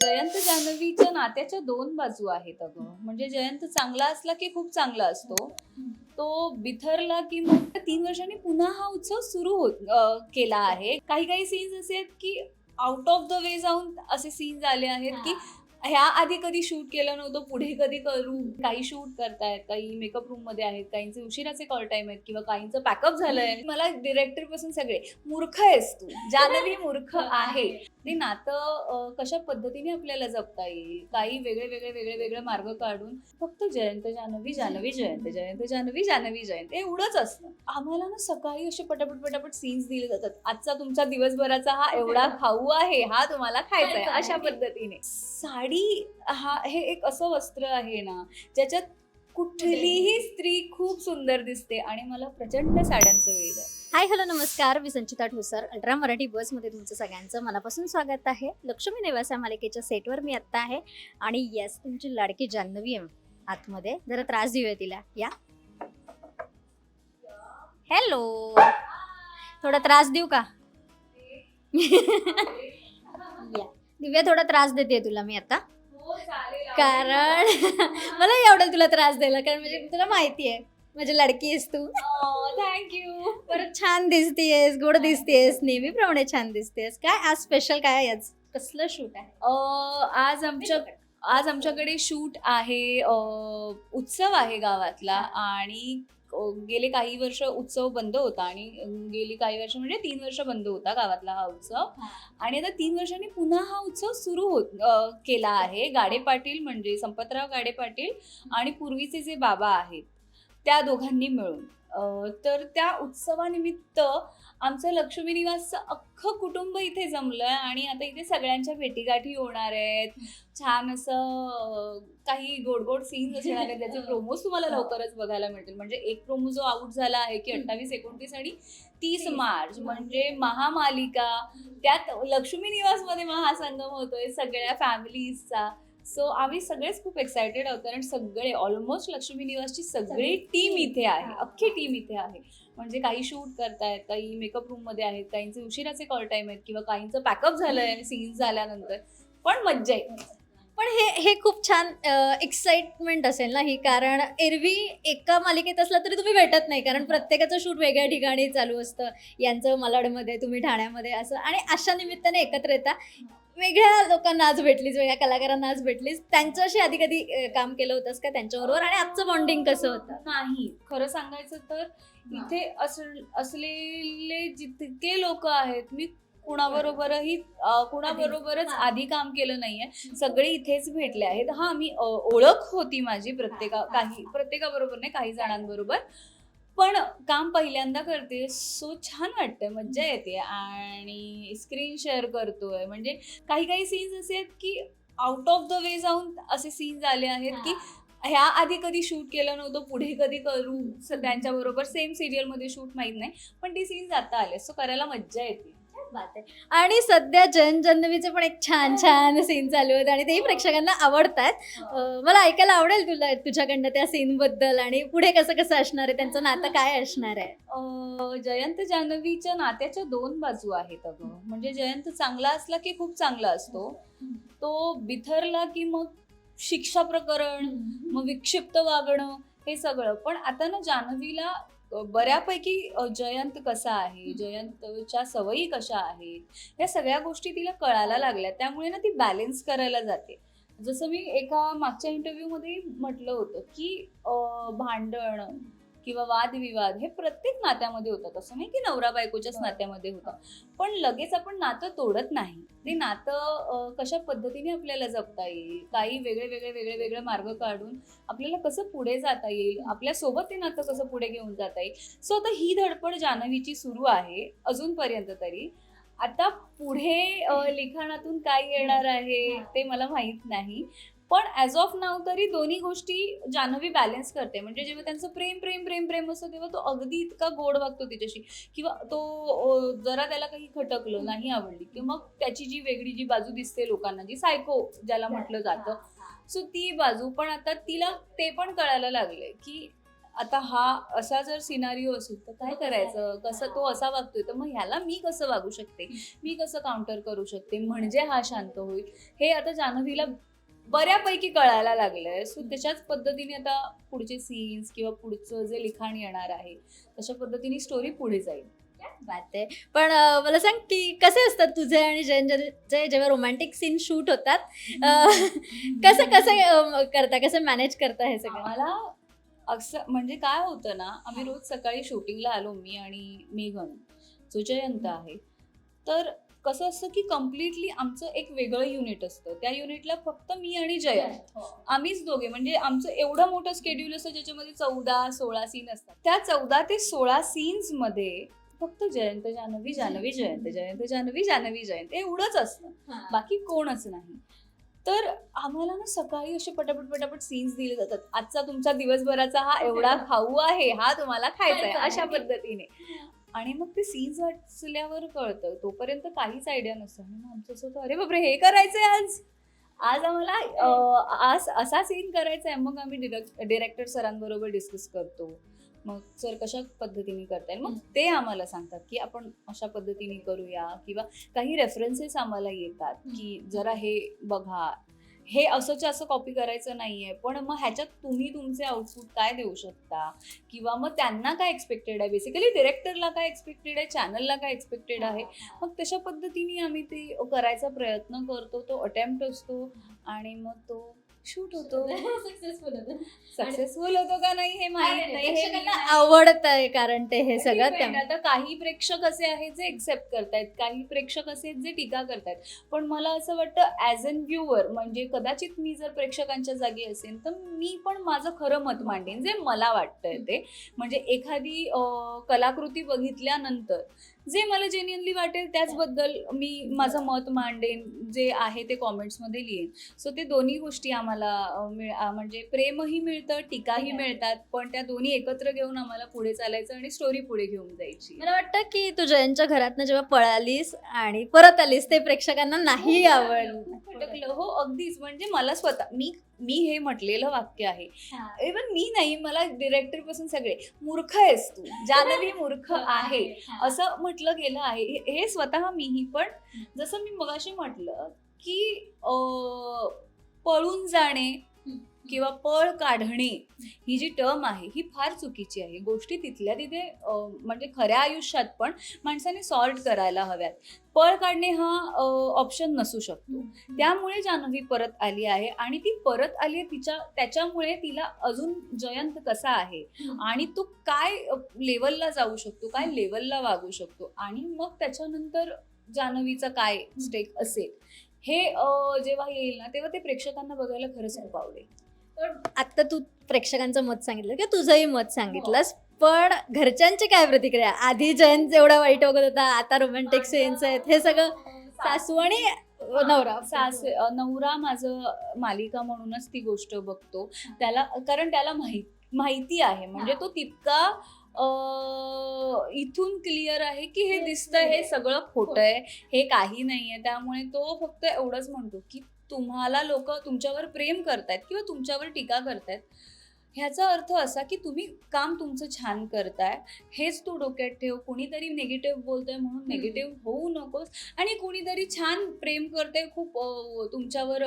जयंत जान्हवीच्या नात्याच्या दोन बाजू आहेत अगं. म्हणजे जयंत चांगला असला की खूप चांगला असतो. तो बिथरला की मग तीन वर्षांनी पुन्हा हा उत्सव सुरू होत केला आहे. काही काही सीन्स असे आहेत की आउट ऑफ द वे जाऊन असे सीन्स आले आहेत की ह्या आधी कधी शूट केलं नव्हतं पुढे कधी करू? काही शूट करतायत काही मेकअप रूममध्ये आहेत काहींचे उशिराचे कॉल टाइम आहेत किंवा काहींचं पॅकअप झालंय. मला डिरेक्टरपासून सगळे मूर्ख आहेस तू जानवी मूर्ख आहे. ते नातं कशा पद्धतीने आपल्याला जपता येईल? काही वेगळे वेगळे वेगळे वेगळे मार्ग काढून फक्त जयंत जानवी जानवी जयंत जयंत जानवी जानवी जयंत एवढंच असतं. आम्हाला ना सकाळी असे पटापट पटापट सीन्स दिले जातात. आजचा तुमचा दिवसभराचा हा एवढा खाऊ आहे हा तुम्हाला खायचा आहे अशा पद्धतीने. साडी हा हे एक असं वस्त्र आहे ना ज्याच्यात कुठलीही स्त्री खूप सुंदर दिसते आणि मला प्रचंड साड्यांचं वेळ आहे. हाय हॅलो नमस्कार. मी संचिता ठोसर अल्ट्रा मराठी बसमध्ये तुमचं सगळ्यांचं मनापासून स्वागत आहे. लक्ष्मी निवास मालिकेच्या सेटवर मी आत्ता आहे. आणि येस तुमची लाडकी जान्हवी आहे आतमध्ये. जरा त्रास देऊया तिला. या. हॅलो थोडा त्रास देऊ का? दिव्या थोडा त्रास देते तुला मी आता. कारण मलाही आवडेल तुला त्रास द्यायला कारण म्हणजे तुला माहिती आहे माझी लाडकी आहेस तू. थँक्यू परत छान दिसतेस गोड दिसतेस नेहमीप्रमाणे छान दिसतेस काय आज स्पेशल काय याच कसलं शूट आहे? आज आमच्या आज आमच्याकडे शूट आहे उत्सव आहे गावातला आणि गेले काही वर्ष उत्सव बंद होता आणि गेली काही वर्ष म्हणजे तीन वर्ष बंद होता गावातला हा उत्सव. आणि आता तीन वर्षांनी पुन्हा हा उत्सव सुरू होत केला आहे. गाडे पाटील म्हणजे संपतराव गाडे पाटील आणि पूर्वीचे जे बाबा आहेत त्या दोघांनी मिळून. तर त्या उत्सवानिमित्त आमचं लक्ष्मी निवासचं अख्खं कुटुंब इथे जमलंय आणि आता इथे सगळ्यांच्या भेटीगाठी होणार आहेत. छान असं काही गोड गोड सीन्स असणार आहेत. त्याचे प्रोमोज तुम्हाला लवकरच बघायला मिळतील. म्हणजे एक प्रोमो जो आउट झाला आहे की अठ्ठावीस एकोणतीस आणि तीस मार्च. म्हणजे महामालिका. त्यात लक्ष्मी निवासमध्ये महासंगम होतोय सगळ्या फॅमिलीजचा सो आम्ही सगळेच खूप एक्सायटेड आहोत कारण सगळे ऑलमोस्ट लक्ष्मी निवासची सगळी टीम इथे आहे. अख्खी टीम इथे आहे. म्हणजे काही शूट करतायत काही मेकअप रूममध्ये आहेत काहींचे उशिराचे कॉल टाइम आहेत किंवा काहींचं पॅकअप झालंय सीन्स झाल्यानंतर. पण मज्जा आहे पण हे हे खूप छान एक्साइटमेंट असेल ना ही. कारण एरवी एका मालिकेत असला तरी तुम्ही भेटत नाही. कारण प्रत्येकाचं शूट वेगळ्या ठिकाणी चालू असतं. यांचं मलाडमध्ये तुम्ही ठाण्यामध्ये असं. आणि अशा निमित्ताने एकत्र येता. वेगळ्या लोकांना आज भेटलीस वेगळ्या कलाकारांना आज भेटलीस. त्यांच्याशी आधी कधी काम केलं होतंस का त्यांच्याबरोबर? आणि आजचं बॉन्डिंग कसं होतं? नाही. खरं सांगायचं तर इथे अस असलेले जितके लोक आहेत मी कुणाबरोबरही कुणाबरोबरच आधी. काम केलं नाहीये. सगळे इथेच भेटले आहेत. हा मी ओळख होती माझी प्रत्येका काही प्रत्येकाबरोबर नाही काही जणांबरोबर. पण काम पहिल्यांदा करते सो छान वाटतंय मज्जा येते. आणि स्क्रीन शेअर करतोय. म्हणजे काही काही सीन्स असे आहेत की आउट ऑफ द वे जाऊन असे सीन्स आले आहेत की ह्या आधी कधी शूट केलं नव्हतं पुढे कधी करू? त्यांच्याबरोबर सेम सिरियलमध्ये शूट माहीत नाही. पण ती सीन्स आता आले सो करायला मज्जा येते. बात आहे. आणि सध्या जन जान्हवीचे पण एक छान छान सीन चालू आहेत आणि तेही प्रेक्षकांना आवडतात. अं, मला ऐकायला आवडेल तुला तुझ्याकडनं त्या सीन बद्दल आणि पुढे कसं कसं असणार आहे त्यांचं नातं काय असणार आहे? अं, जयंत जान्हवीच्या नात्याच्या दोन बाजू आहेत अगं. म्हणजे जयंत चांगला असला की खूप चांगला असतो. तो बिथरला की मग शिक्षा प्रकरण मग विक्षिप्त वागणं हे सगळं. पण आता ना जान्हवीला बऱ्यापैकी जयंत कसा आहे? जयंतच्या सवयी कशा आहेत? या सगळ्या गोष्टी तिला कळायला लागल्या त्यामुळे ना ती बॅलेन्स करायला जाते. जसं मी एका मागच्या इंटरव्ह्यूमध्ये म्हटलं होतं की भांडण किंवा वादविवाद हे प्रत्येक नात्यामध्ये होतात. असं नाही की नवरा बायकोच्याच नात्यामध्ये होतं. पण लगेच आपण नातं तोडत नाही. ते नातं कशा पद्धतीने आपल्याला जपता येईल? काही वेगळे वेगळे वेगळे वेगळे मार्ग काढून आपल्याला कसं पुढे जाता येईल? आपल्यासोबत ते नातं कसं पुढे घेऊन जाता येईल? सो आता ही धडपड जान्हवीची सुरू आहे अजूनपर्यंत तरी. आता पुढे लिखाणातून काय येणार आहे ते मला माहीत नाही. पण ॲज ऑफ नाव तरी दोन्ही गोष्टी जान्हवी बॅलन्स करते. म्हणजे जेव्हा त्यांचं प्रेम प्रेम प्रेम प्रेम असतं तेव्हा तो अगदी इतका गोड वागतो तिच्याशी. किंवा तो जरा त्याला काही खटकलं नाही आवडली किंवा मग त्याची जी वेगळी जी बाजू दिसते लोकांना जी सायको ज्याला म्हटलं जातं सो ती बाजू. पण आता तिला ते पण कळायला लागले की आता हा असा जर सिनारिओ असेल तर काय करायचं? कसं तो असा वागतोय? तर मग ह्याला मी कसं वागू शकते? मी कसं काउंटर करू शकते? म्हणजे हा शांत होईल? हे आता जान्हवीला बऱ्यापैकी कळायला लागलंय. सो त्याच्याच पद्धतीने आता पुढचे सीन्स किंवा पुढचं जे लिखाण येणार आहे तशा पद्धतीने स्टोरी पुढे जाईल. बात आहे. पण मला सांग की कसे असतात तुझे आणि जयंतचे जेव्हा रोमॅन्टिक सीन शूट होतात कसं कसं करता कसं मॅनेज करता हे सगळं? आम्हाला अक्सर म्हणजे काय होतं ना आम्ही रोज सकाळी शूटिंगला आलो मी आणि मेघन जो जयंत आहे. तर कसं असतं की कम्प्लिटली आमचं एक वेगळं युनिट असतं. त्या युनिटला फक्त मी आणि जयंत आम्हीच दोघे. म्हणजे आमचं एवढं मोठं स्केड्यूल असतं ज्याच्यामध्ये चौदा सोळा सीन असतात. त्या चौदा ते सोळा सीन्समध्ये फक्त जयंत जानवी जानवी जयंत जयंत जानवी जानवी जयंत. एवढंच असतं. बाकी कोणच नाही. तर आम्हाला ना सकाळी असे पटापट पटापट सीन्स दिले जातात. आजचा तुमचा दिवसभराचा हा एवढा खाऊ आहे हा तुम्हाला खायचा आहे अशा पद्धतीने. आणि मग ते सीन्स वाचल्यावर कळतं. तोपर्यंत काहीच आयडिया नसतं. आणि मग आमचं असं होतं अरे बापरे हे करायचंय आज. आज आम्हाला आज असा सीन करायचा आहे मग आम्ही डिरेक्टर सरांबरोबर डिस्कस करतो. मग सर कशा पद्धतीने करता येईल मग ते आम्हाला सांगतात की आपण अशा पद्धतीने करूया. किंवा काही रेफरन्सेस आम्हाला येतात की जरा हे बघा. हे असंच्या असं कॉपी करायचं नाहीये. पण मग ह्याच्यात तुम्ही तुमचे आउटपुट काय देऊ शकता? किंवा मग त्यांना काय एक्सपेक्टेड आहे? बेसिकली डिरेक्टरला काय एक्सपेक्टेड आहे? चॅनलला काय एक्सपेक्टेड आहे? मग तशा पद्धतीने आम्ही ते करायचा प्रयत्न करतो. तो अटेम्प्ट असतो आणि मग तो शूट होतो. सक्सेसफुल सक्सेसफुल होतो. का नाही हे माहीत नाही हे आवडत आहे कारण ते हे सगळं आता काही प्रेक्षक असे आहेत जे एक्सेप्ट करतायत काही प्रेक्षक असे आहेत जे टीका करतायत. पण मला असं वाटतं ॲज अन व्ह्युअर म्हणजे कदाचित मी जर प्रेक्षकांच्या जागी असेल तर मी पण माझं खरं मत मांडेन जे मला वाटतंय ते. म्हणजे एखादी कलाकृती बघितल्यानंतर जे मला जेन्युअनली वाटेल त्याचबद्दल मी माझं मत मांडेन जे आहे ते कॉमेंट्समध्ये लिहिन. सो ते दोन्ही गोष्टी आम्हाला म्हणजे प्रेमही मिळतं टीकाही मिळतात पण त्या दोन्ही एकत्र घेऊन आम्हाला पुढे चालायचं आणि स्टोरी पुढे घेऊन जायची. मला वाटतं की तू जयंतच्या घरातनं जेव्हा पळालीस आणि परत आलीस ते प्रेक्षकांना नाही आवडलं. खटकलं हो अगदीच. म्हणजे मला स्वतः मी मी हे म्हटलेलं वाक्य आहे. इवन मी नाही मला डिरेक्टरपासून सगळे मूर्ख आहेस तू जानवी मूर्ख आहे असं म्हटलं गेलं आहे. हे- हे स्वतः मीही पण जसं मी मगाशी म्हटलं की अं, पळून जाणे किंवा पळ काढणे ही जी टर्म आहे ही फार चुकीची आहे. गोष्टी तिथल्या तिथे म्हणजे खऱ्या आयुष्यात पण माणसाने सॉल्ट करायला हव्यात. पळ काढणे हा ऑप्शन नसू शकतो. त्यामुळे जान्हवी परत आली आहे आणि ती परत आली आहे तिच्या त्याच्यामुळे तिला अजून जयंत कसा आहे आणि तो काय लेवलला जाऊ शकतो काय लेवलला वागू शकतो आणि मग त्याच्यानंतर जान्हवीचा काय स्टेक असेल हे जेव्हा येईल ना तेव्हा ते प्रेक्षकांना बघायला खरंच खूप आवडेल. आता तू प्रेक्षकांचं मत सांगितलं किंवा तुझंही मत सांगितलंस पण घरच्यांची काय प्रतिक्रिया? आधी जयंत एवढा वाईट वगैरे होता आता रोमॅन्टिक सीन्स आहेत हे सगळं सासू आणि नवरा. सास नवरा माझं मालिका म्हणूनच ती गोष्ट बघतो. त्याला कारण त्याला माहीत माहिती आहे. म्हणजे तो तितका इथून क्लिअर आहे की हे दिसतंय हे सगळं खोटं आहे हे काही नाहीये. त्यामुळे तो फक्त एवढंच म्हणतो की तुम्हाला लोक तुमच्यावर प्रेम करतायत किंवा तुमच्यावर टीका करतायत ह्याचा अर्थ असा की तुम्ही काम तुमचं छान करताय हेच तू डोक्यात ठेव कुणीतरी निगेटिव्ह बोलतोय म्हणून निगेटिव्ह होऊ नकोस आणि कुणीतरी छान प्रेम करतंय खूप तुमच्यावर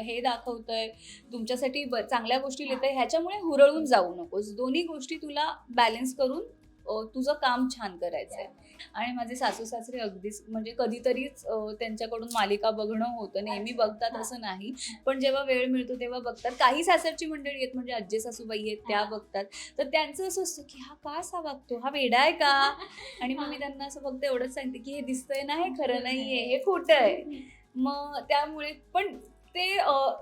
हे दाखवतंय तुमच्यासाठी ब- चांगल्या गोष्टी लिहितंय ह्याच्यामुळे हुरळून जाऊ नकोस. दोन्ही गोष्टी तुला बॅलन्स करून तुझं काम छान करायचंय. आणि माझे सासू सासरे अगदीच म्हणजे कधीतरीच त्यांच्याकडून मालिका बघणं होतं नेहमी बघतात असं नाही. पण जेव्हा वेळ मिळतो तेव्हा बघतात. काही सासरची मंडळी आहेत म्हणजे आज्जे सासूबाई आहेत त्या बघतात. तर त्यांचं असं असतं की हा का असा वागतो? हा वेडा आहे का? आणि मग मी त्यांना असं फक्त एवढंच सांगते की हे दिसतंय ना हे खरं नाहीये हे खोटं आहे. मग त्यामुळे पण ते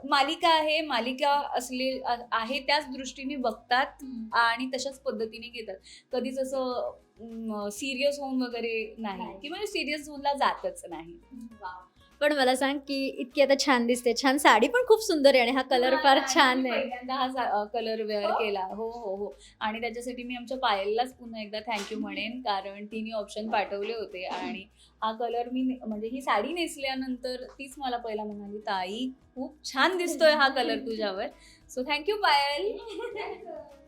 मालिका आहे मालिका असले आहे त्याच दृष्टीने बघतात आणि तशाच पद्धतीने घेतात. कधीच असं सिरियस होऊन वगैरे नाही. किंवा सिरियस होऊनला जातच नाही. पण मला सांग की इतकी आता छान दिसते. छान साडी पण खूप सुंदर आहे आणि हा कलर फार छान आहे. हा कलर वेअर केला. हो हो हो. आणि त्याच्यासाठी मी आमच्या पायललाच पुन्हा एकदा थँक्यू म्हणेन. कारण तिने ऑप्शन पाठवले होते आणि हा कलर मी ने- म्हणजे ही साडी नेसल्यानंतर तीच मला पहिला म्हणाली ताई खूप छान दिसतोय हा कलर तुझ्यावर. सो थँक्यू पायल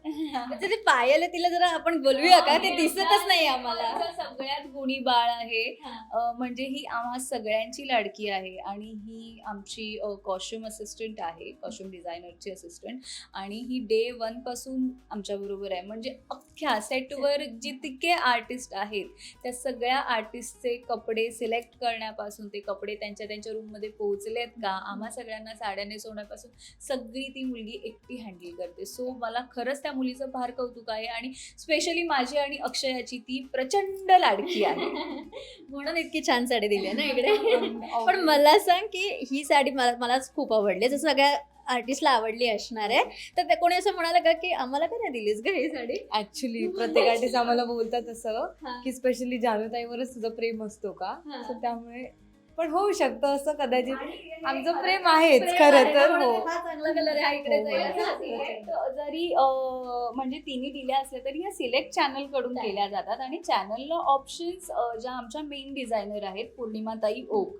म्हणजे ते पायल आहे तिला जरा आपण बोलूया का? ते दिसतच नाही आम्हाला. आमचा सगळ्यात गुणी बाळ आहे. अ, म्हणजे ही आम्हा सगळ्यांची लाडकी आहे आणि ही आमची कॉस्ट्युम असिस्टंट आहे कॉस्ट्युम डिझायनरची असिस्टंट आणि ही डे वनपासून आमच्या बरोबर आहे. म्हणजे अख्ख्या सेटवर जितके आर्टिस्ट आहेत त्या सगळ्या आर्टिस्टचे कपडे सिलेक्ट करण्यापासून ते कपडे त्यांच्या त्यांच्या रूममध्ये पोहोचलेत का? आम्हा सगळ्यांना साड्या नेसवण्यापासून सगळी ती मुलगी एकटी हँडल करते. सो मला खरंच त्या मुलीचं फार कौतुक आहे आणि स्पेशली माझी आणि अक्षयाची ती प्रचंड लाडकी आहे. म्हणून इतकी छान साडी दिली आहे ना इकडे. पण मला सांग की ही साडी मला मलाच खूप आवडली जसं सगळ्या आर्टिस्टला आवडली असणार आहे. तर ते कोणी असं म्हणालं का की आम्हाला का नाही दिलीस ग ही साडी? ऍक्च्युली प्रत्येक आर्टिस्ट आम्हाला बोलतात असं. की स्पेशली जानूताईवरच तुझं प्रेम असतो का? त्यामुळे पण होऊ शकतं असं कदाचित. आमचं प्रेम आहेच खरं तर हो. हा चांगला कलर आहे हा इकडे हो, हो. असेल. जरी म्हणजे तिने दिल्या असल्या तरी या सिलेक्ट चॅनलकडून. केल्या जातात. आणि चॅनलला ऑप्शन्स ज्या आमच्या मेन डिझायनर आहेत पौर्णिमाताई ओक.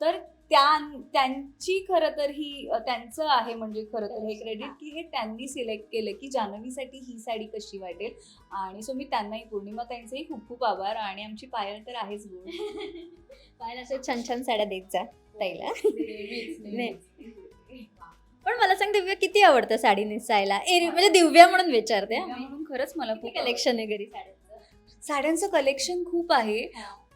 तर त्या त्यांची खरं तर ही त्यांचं आहे म्हणजे खरं तर हे क्रेडिट की हे त्यांनी सिलेक्ट केलं की जान्हवीसाठी ही साडी कशी वाटेल. आणि सो मी त्यांनाही पौर्णिमाताईंचेही खूप खूप आभार आणि आमची पायल तर आहेच गुड पाहायला अशा छान छान साड्या देत जा ताईला. नाही. पण मला सांग दिव्या किती आवडतं साडी नेसायला? एरवी म्हणजे दिव्या म्हणून विचारते हा. म्हणून खरंच मला खूप कलेक्शन आहे घरी साड्यांचं. साड्यांचं कलेक्शन खूप आहे.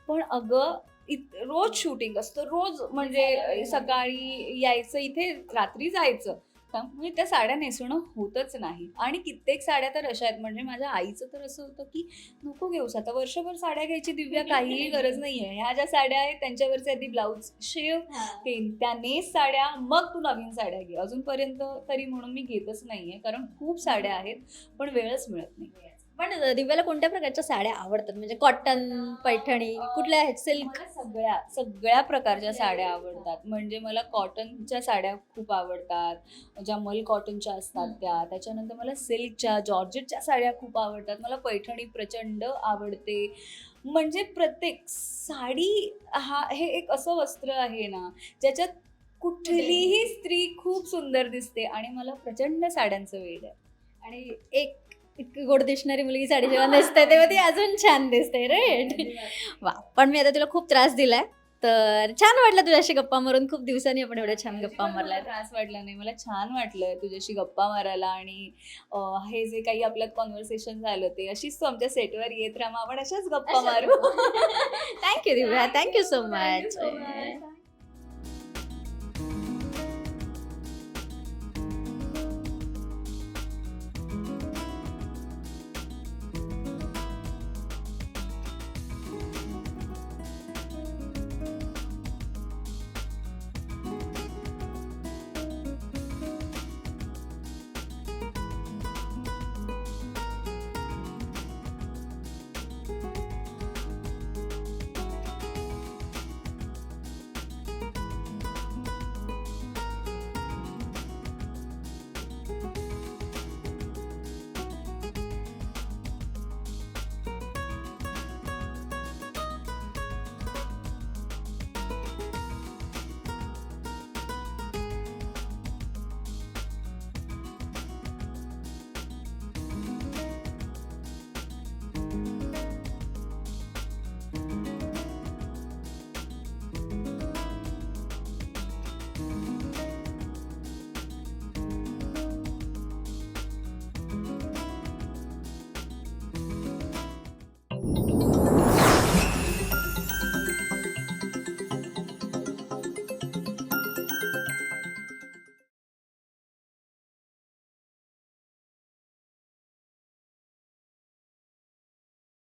पण अगं इत- रोज शूटिंग असतं. रोज म्हणजे सकाळी यायचं इथे रात्री जायचं. त्यामुळे त्या साड्या नेसणं होतच नाही. आणि कित्येक साड्या तर अशा आहेत. म्हणजे माझ्या आईचं तर असं होतं की नको घेऊस. आता वर्षभर साड्या घ्यायची दिव्या काहीही गरज नाहीये. ह्या ज्या साड्या आहेत त्यांच्यावरचे आधी ब्लाऊज शेव ते त्या नेस साड्या मग तू नवीन साड्या घे. अजूनपर्यंत तरी म्हणून मी घेतच नाहीये. कारण खूप साड्या आहेत पण वेळच मिळत नाही पण दिव्याला कोणत्या प्रकारच्या साड्या आवडतात? म्हणजे कॉटन पैठणी कुठल्या आहेत? सिल्क सगळ्या सगळ्या प्रकारच्या साड्या आवडतात. म्हणजे मला कॉटनच्या साड्या खूप आवडतात. ज्या मल कॉटनच्या असतात. त्या. त्याच्यानंतर मला सिल्कच्या जॉर्जेटच्या साड्या खूप आवडतात. मला पैठणी प्रचंड आवडते. म्हणजे प्रत्येक साडी हा हे एक असं वस्त्र आहे ना ज्याच्यात कुठलीही स्त्री खूप सुंदर दिसते आणि मला प्रचंड साड्यांचं वेळ आहे. आणि एक इतकी गोड दिसणारी मुलगी साडी जेव्हा नेसते तेव्हा ती अजून छान दिसते राईट वा पण मी आता तुला खूप त्रास दिलाय तर छान वाटलं तुझ्याशी गप्पा मारून. खूप दिवसांनी आपण एवढ्या छान गप्पा मारल्या त्रास वाटला नाही मला छान वाटलं तुझ्याशी गप्पा मारायला आणि हे जे काही आपल्यात कॉन्व्हर्सेशन झालं ते अशीच तू आमच्या सेटवर येत राहा आपण अशाच गप्पा मारू. Thank you Divya. Thank you so much.